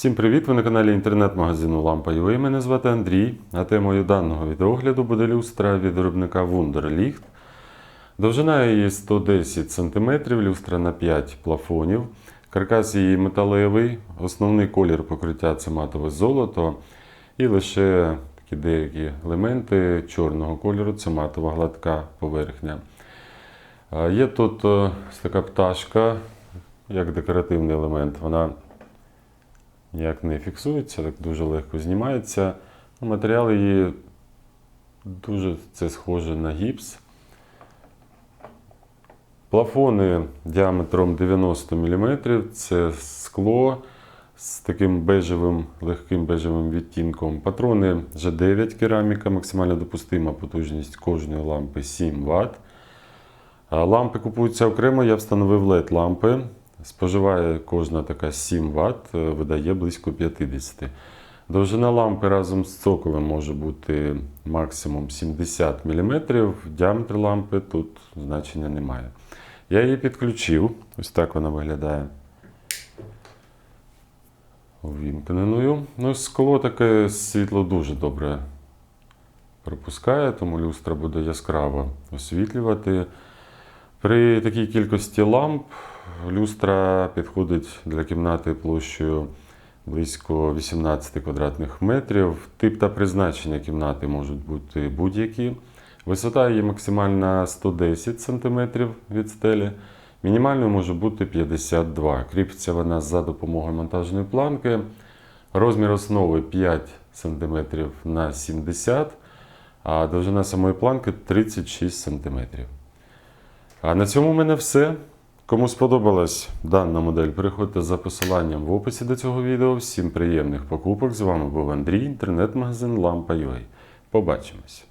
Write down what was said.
Всім привіт! Ви на каналі інтернет-магазину Lampa.ua. Мене звати Андрій, а темою даного відеогляду буде люстра від виробника Wunderlicht. Довжина її 110 см, люстра на 5 плафонів. Каркас її металевий, основний колір покриття це матове золото. І лише такі деякі елементи чорного кольору це матова гладка поверхня. Є тут е, така пташка, як декоративний елемент. Вона ніяк не фіксується, так дуже легко знімається. Ну, Матеріал її дуже це схоже на гіпс. Плафони діаметром 90 мм, це скло з таким бежевим, легким бежевим відтінком. Патрони G9 кераміка, максимально допустима потужність кожної лампи 7 Вт. Лампи купуються окремо, я встановив LED лампи. Споживає кожна така 7 Вт, е, видає близько 50. Довжина лампи разом з цоколем може бути максимум 70 мм. Діаметр лампи тут значення немає. Я її підключив. Ось так вона виглядає. Увімкненою. Ну, скло таке світло дуже добре пропускає, тому люстра буде яскраво освітлювати. При такій кількості ламп люстра підходить для кімнати площею близько 18 квадратних метрів. Тип та призначення кімнати можуть бути будь-які. Висота її максимальна 110 см від стелі. Мінімальною може бути 52 Кріпиться вона за допомогою монтажної планки. Розмір основи 5 см на 70 а довжина самої планки 36 см. А на цьому в мене все. Кому сподобалась дана модель, переходьте за посиланням в описі до цього відео. Всім приємних покупок. З вами був Андрій, інтернет-магазин Lampa.ua. Побачимось!